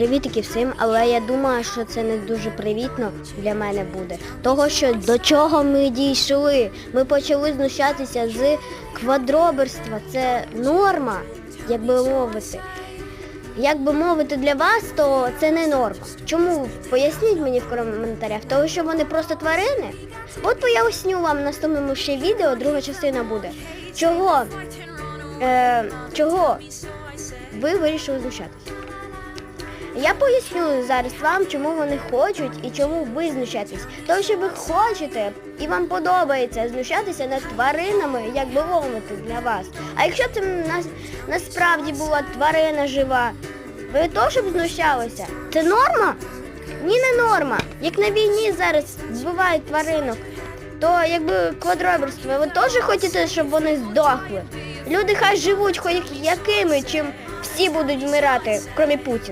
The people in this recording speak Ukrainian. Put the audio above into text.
Привітики всім, але я думаю, що це не дуже привітно для мене буде. Того, що до чого ми дійшли. Ми почали знущатися з квадроберства. Це норма, як би мовити. Як би мовити для вас, то це не норма. Чому? Поясніть мені в коментарях. Того, що вони просто тварини? От поясню вам в наступному ще відео, друга частина буде. Чого? Е, чого ви вирішили знущатися? Я поясню зараз вам, чому вони хочуть і чому ви знущаєтесь. Тому що ви хочете і вам подобається знущатися над тваринами, як би мовити для вас. А якщо це нас, насправді була тварина жива, ви теж б знущалися? Це норма? Ні, не норма. Як на війні зараз вбивають тваринок, то якби квадроберство, ви теж хочете, щоб вони здохли. Люди хай живуть хоч якими, чим всі будуть вмирати, крім Путіна.